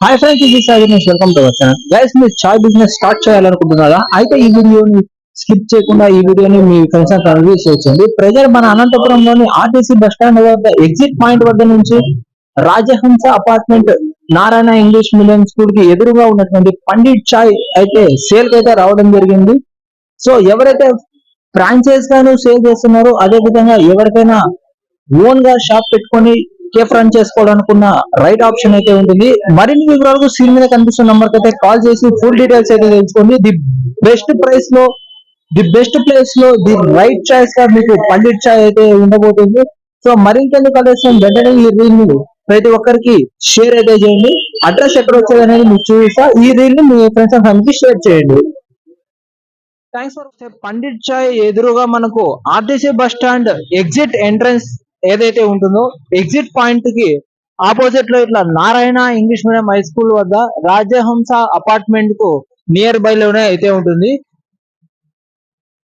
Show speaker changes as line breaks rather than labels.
Hi friends ఇది Saginesh welcome to our channel guys మీరు చాయ్ business start చేయాలనుకుంటున్నారా? అయితే ఈ వీడియోని స్కిప్ చేయకుండా ఈ వీడియోని మీ ఫ్రెండ్స్ అండ్ ఫ్యామిలీ షేర్ చేయండి. ప్రజలు మన అనంతపురంలోని ఆర్టీసీ బస్ స్టాండ్ వద్ద ఎగ్జిట్ పాయింట్ వద్ద నుంచి Rajahamsa apartment Narayana English medium స్కూల్కి ఎదురుగా ఉన్నటువంటి పండిట్ చాయ్ అయితే సేల్ అయితే రావడం జరిగింది. సో ఎవరైతే ఫ్రాంచైజ్ గాను సేల్ చేస్తున్నారో అదే విధంగా ఎవరికైనా ఓన్గా షాప్ పెట్టుకొని కేఫ్ రన్ చేసుకోవాలనుకున్న రైట్ ఆప్షన్ అయితే ఉంటుంది. మరిన్ని వివరాలకు స్క్రీన్ మీద కనిపిస్తున్న నంబర్ అయితే కాల్ చేసి ఫుల్ డీటెయిల్స్ అయితే తెలుసుకోండి. ది బెస్ట్ ప్రైస్లో ది బెస్ట్ ప్లేస్లో ది రైట్ చాయిస్గా మీకు పండిట్ చాయ్ అయితే ఉండబోతుంది. సో మరింకెందుకు ఆలస్యం? వెంటనే ఈ రీల్ ప్రతి ఒక్కరికి షేర్ అయితే చేయండి. అడ్రస్ ఎక్కడ వచ్చేది అనేది మీకు చూపిస్తా. ఈ రీల్ని మీ ఫ్రెండ్స్ అండ్ ఫ్యామిలీకి షేర్ చేయండి. థ్యాంక్స్ ఫర్ పండిట్ చాయ్ ఎదురుగా మనకు RTC bus stand exit entrance ఏదైతే ఉంటుందో ఎగ్జిట్ పాయింట్కి ఆపోజిట్లో ఇట్లా Narayana English medium high school వద్ద రాజహంస అపార్ట్మెంట్కు నియర్ బై లోనే అయితే ఉంటుంది.